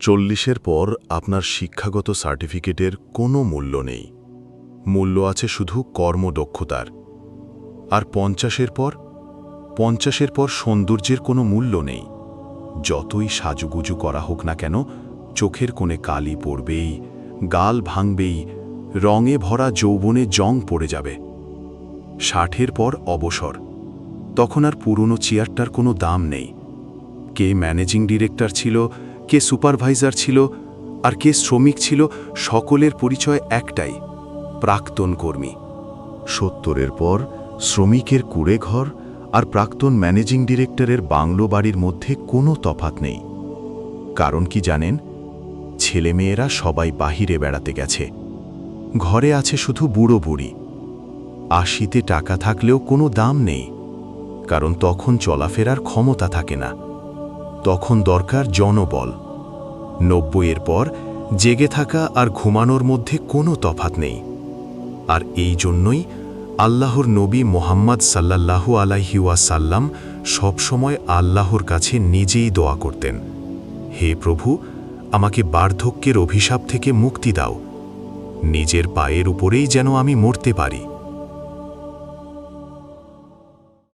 চল্লিশের পর আপনার শিক্ষাগত সার্টিফিকেটের কোনো মূল্য নেই। মূল্য আছে শুধু কর্মদক্ষতার। আর পঞ্চাশের পর? পঞ্চাশের পর সৌন্দর্যের কোনো মূল্য নেই। যতই সাজুগুজু করা হোক না কেন, চোখের কোণে কালি পড়বেই, গাল ভাঙবেই, রঙে ভরা যৌবনে জং পড়ে যাবে। ষাটের পর অবসর। তখন আর পুরনো চেয়ারটার কোনো দাম নেই। কে ম্যানেজিং ডিরেক্টর ছিল কে সুপারভাইজার ছিল আর কে শ্রমিক ছিল সকলের পরিচয় একটাই, প্রাক্তন কর্মী। সত্তরের পর শ্রমিকের কুড়ে ঘর আর প্রাক্তন ম্যানেজিং ডিরেক্টরের বাংলো বাড়ির মধ্যে কোনো তফাত নেই। কারণ কি জানেন? ছেলেমেয়েরা সবাই বাহিরে বেড়াতে গেছে। ঘরে আছে শুধু বুড়ো বুড়ি। আশিতে টাকা থাকলেও কোনো দাম নেই। কারণ তখন চলাফেরার ক্ষমতা থাকে না। তখন দরকার জনবল। নব্বইয়ের পর জেগে থাকা আর ঘুমানোর মধ্যে কোনো তফাত নেই। আর এই জন্যই আল্লাহর নবী মোহাম্মদ সাল্লাল্লাহু আলাইহি ওয়াসাল্লাম সবসময় আল্লাহর কাছে নিজেই দোয়া করতেন, হে প্রভু, আমাকে বার্ধক্যের অভিশাপ থেকে মুক্তি দাও। নিজের পায়ের উপরেই যেন আমি মরতে পারি।